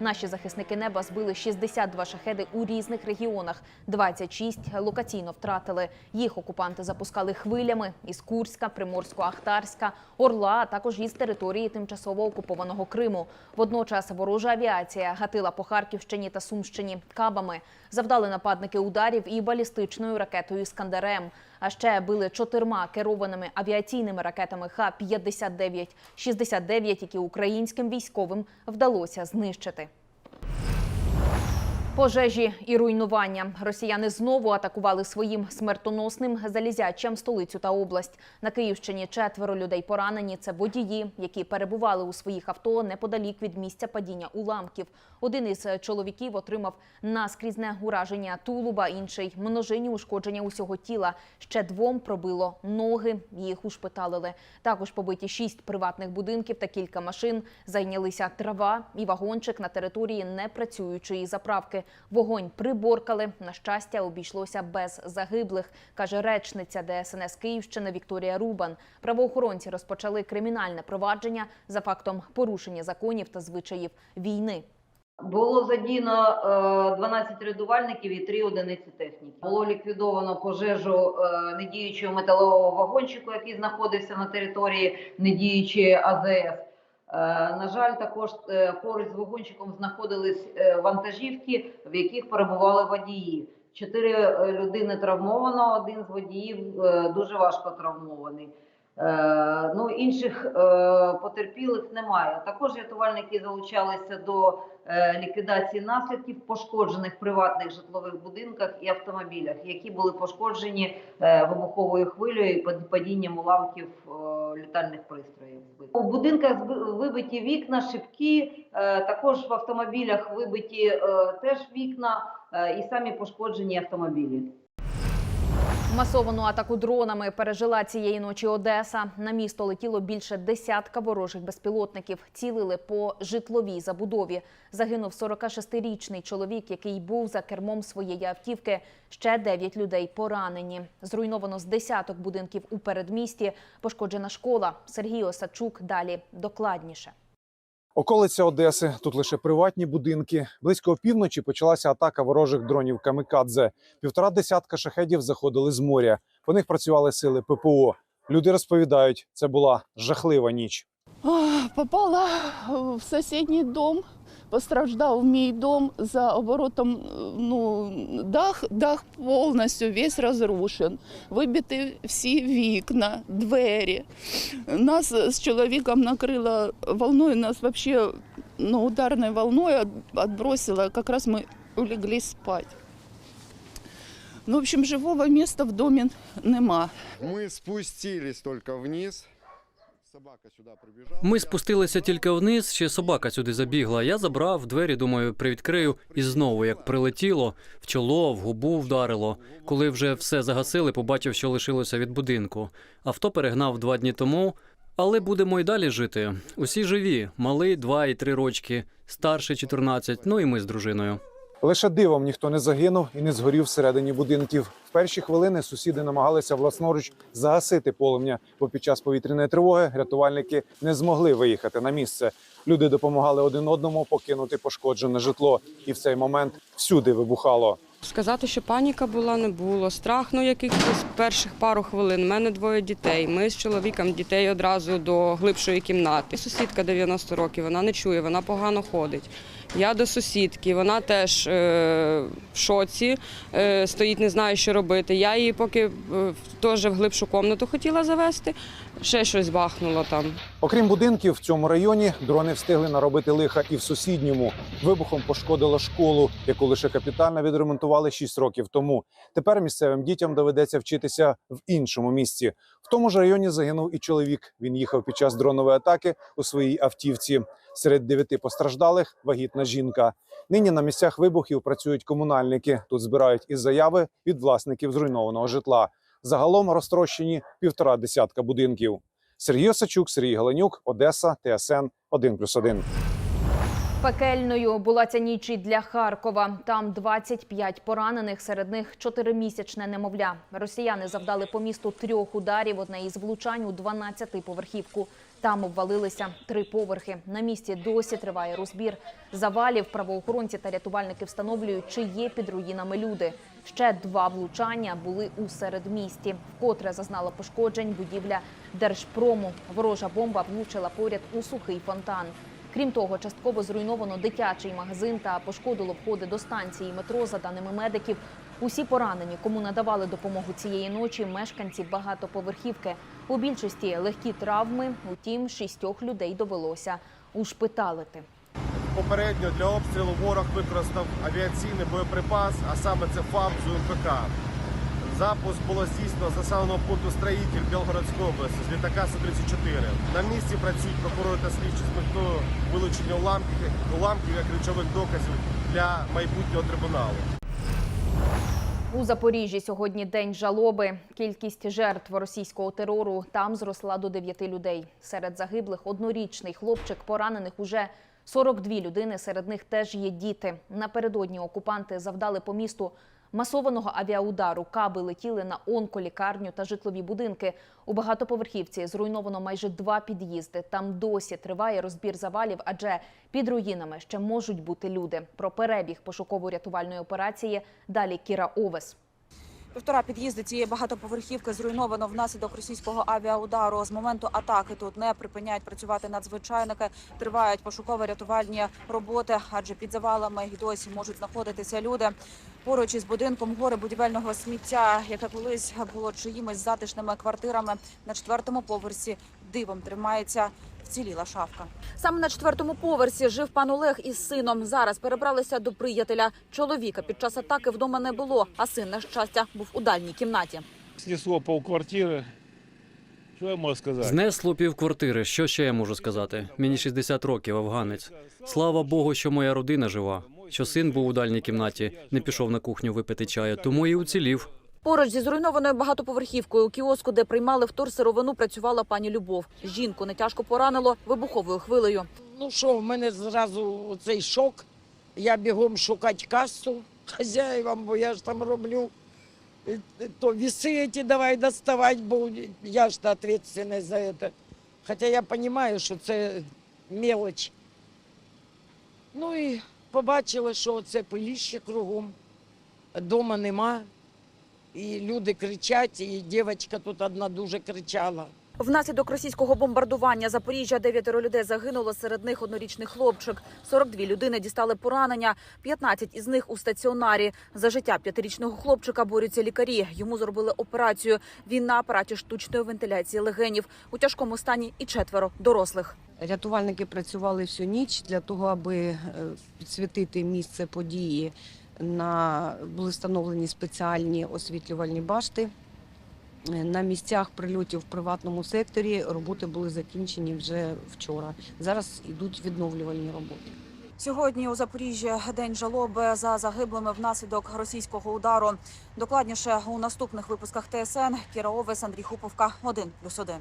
Наші захисники неба збили 62 шахеди у різних регіонах. 26 локаційно втратили. Їх окупанти запускали хвилями із Курська, Приморсько-Ахтарська, Орла, а також із території тимчасово окупованого Криму. Водночас ворожа авіація гатила по Харківщині та Сумщині кабами. Завдали нападники ударів і балістичною ракетою «Іскандерем». А ще били чотирма керованими авіаційними ракетами Х-59, 69, які українським військовим вдалося знищити. Пожежі і руйнування. Росіяни знову атакували своїм смертоносним залізячам столицю та область. На Київщині четверо людей поранені. Це водії, які перебували у своїх авто неподалік від місця падіння уламків. Один із чоловіків отримав наскрізне ураження тулуба, інший множинні ушкодження усього тіла. Ще двом пробило ноги. Їх ушпиталили. Також побиті шість приватних будинків та кілька машин. Зайнялися трава і вагончик на території непрацюючої заправки. Вогонь приборкали. На щастя, обійшлося без загиблих, каже речниця ДСНС Київщини Вікторія Рубан. Правоохоронці розпочали кримінальне провадження за фактом порушення законів та звичаїв війни. Було задіяно е, 12 рятувальників і 3 одиниці техніки. Було ліквідовано пожежу е, недіючого металового вагончику, який знаходився на території недіючої АЗС. Е, На жаль, також е, поруч з вагончиком знаходились е, вантажівки, в яких перебували водії. Чотири людини травмовано, один з водіїв дуже важко травмований. Е, Ну, інших е, потерпілих немає. Також рятувальники залучалися до е, ліквідації наслідків пошкоджених приватних житлових будинках і автомобілях, які були пошкоджені вибуховою хвилею і падінням уламків літальних пристроїв. У будинках вибиті вікна, шибки, також в автомобілях вибиті теж вікна і самі пошкоджені автомобілі. Масовану атаку дронами пережила цієї ночі Одеса. На місто летіло більше десятка ворожих безпілотників. Цілили по житловій забудові. Загинув 46-річний чоловік, який був за кермом своєї автівки. Ще 9 людей поранені. Зруйновано з десяток будинків у передмісті. Пошкоджена школа. Сергій Осадчук далі докладніше. Околиця Одеси тут лише приватні будинки. Близько опівночі почалася атака ворожих дронів камікадзе. Півтора десятка шахедів заходили з моря. По них працювали сили ППО. Люди розповідають, це була жахлива ніч. Попала в сусідній дом. Постраждав мій дом за оборотом, е, ну, дах, дах повністю весь розрушен. Вибиті всі вікна, двері. Нас з чоловіком накрило волною, нас вообще ну, ударною волною відбросило. Якраз ми улеглись спати. Ну, в общем, живого місця в домі нема. Мы спустились только вниз. Ми спустилися тільки вниз, ще собака сюди забігла. Я забрав двері, думаю, привідкрию, і знову як прилетіло, в чоло, в губу вдарило. Коли вже все загасили, побачив, що лишилося від будинку. Авто перегнав два дні тому, але будемо й далі жити. Усі живі, малий два і три рочки, старший 14, ну і ми з дружиною. Лише дивом ніхто не загинув і не згорів всередині будинків. В перші хвилини сусіди намагалися власноруч загасити полум'я, бо під час повітряної тривоги рятувальники не змогли виїхати на місце. Люди допомагали один одному покинути пошкоджене житло, і в цей момент всюди вибухало. Сказати, що паніка була, не було. Страх, ну якихось перших пару хвилин. У мене двоє дітей. Ми з чоловіком дітей одразу до глибшої кімнати. Сусідка 90 років, вона не чує, вона погано ходить. Я до сусідки, вона теж е, в шоці, е, стоїть, не знає, що робити. Я її поки е, теж в глибшу кімнату хотіла завести, ще щось бахнуло там. Окрім будинків, в цьому районі дрони встигли наробити лиха і в сусідньому. Вибухом пошкодило школу, яку лише капітально відремонтували 6 років тому. Тепер місцевим дітям доведеться вчитися в іншому місці. В тому ж районі загинув і чоловік. Він їхав під час дронової атаки у своїй автівці. Серед дев'яти постраждалих вагітна жінка. Нині на місцях вибухів працюють комунальники. Тут збирають із заяви від власників зруйнованого житла. Загалом розтрощені півтора десятка будинків. Сергій Осачук, Сергій Галенюк, Одеса, ТСН 1+,1. Пекельною була ця ніч і для Харкова. Там 25 поранених, серед них чотиримісячне немовля. Росіяни завдали по місту трьох ударів. Одне із влучань у 12-поверхівку. Там обвалилися три поверхи. На місці досі триває розбір завалів. Правоохоронці та рятувальники встановлюють, чи є під руїнами люди. Ще два влучання були у середмісті. Вкотре зазнала пошкоджень будівля Держпрому. Ворожа бомба влучила поряд у сухий фонтан. Крім того, частково зруйновано дитячий магазин та пошкодило входи до станції метро. За даними медиків, усі поранені, кому надавали допомогу цієї ночі, мешканці багатоповерхівки. У більшості легкі травми, утім, шістьох людей довелося ушпиталити. Попередньо для обстрілу ворог використав авіаційний боєприпас, а саме це ФАБ з УМПК. Запуск було здійснено з населеного пункту Строїтель Білгородської області з літака Су-34. На місці працюють прокурори та слідчі з метою вилучення уламків, уламків як речових доказів для майбутнього трибуналу. У Запоріжжі сьогодні день жалоби. Кількість жертв російського терору там зросла до 9 людей. Серед загиблих однорічний хлопчик, поранених уже 42 людини. Серед них теж є діти. Напередодні окупанти завдали по місту масованого авіаудару. Каби летіли на онколікарню та житлові будинки. У багатоповерхівці зруйновано майже два під'їзди. Там досі триває розбір завалів, адже під руїнами ще можуть бути люди. Про перебіг пошуково-рятувальної операції далі Кіра Овес. Півтора під'їзди цієї багатоповерхівки зруйновано внаслідок російського авіаудару. З моменту атаки тут не припиняють працювати надзвичайники. Тривають пошуково-рятувальні роботи, адже під завалами й досі можуть знаходитися люди. Поруч із будинком гори будівельного сміття, яке колись було чиїмось затишними квартирами на четвертому поверсі. Дивом тримається вціліла шафка. Саме на четвертому поверсі жив пан Олег із сином. Зараз перебралися до приятеля. Чоловіка під час атаки вдома не було, а син, на щастя, був у дальній кімнаті. Снесло полквартири. Що я можу сказати? Знесло півквартири. Що ще я можу сказати? Мені 60 років, афганець. Слава Богу, що моя родина жива. Що син був у дальній кімнаті, не пішов на кухню випити чаю, тому і уцілів. Поруч зі зруйнованою багатоповерхівкою у кіоску, де приймали вторсировину, працювала пані Любов. Жінку нетяжко поранило вибуховою хвилею. Ну що, в мене зразу цей шок. Я бігом шукати касу хазяївам, бо я ж там роблю. То віси ці давай доставати, бо я ж відповідальний за це. Хоча я розумію, що це мелоч. Ну і побачила, що це пиліще кругом, дома нема. І люди кричать, і дівчинка тут одна дуже кричала. Внаслідок російського бомбардування Запоріжжя дев'ятеро людей загинуло. Серед них однорічний хлопчик. 42 людини дістали поранення. 15 із них у стаціонарі. За життя п'ятирічного хлопчика борються лікарі. Йому зробили операцію. Він на апараті штучної вентиляції легенів. У тяжкому стані і четверо дорослих. Рятувальники працювали всю ніч для того, аби е, підсвітити місце події. На були встановлені спеціальні освітлювальні башти. На місцях прильотів в приватному секторі роботи були закінчені вже вчора. Зараз йдуть відновлювальні роботи. Сьогодні у Запоріжжі день жалоби за загиблими внаслідок російського удару. Докладніше у наступних випусках ТСН Кіра Овес, Андрій Хуповка, 1+,1.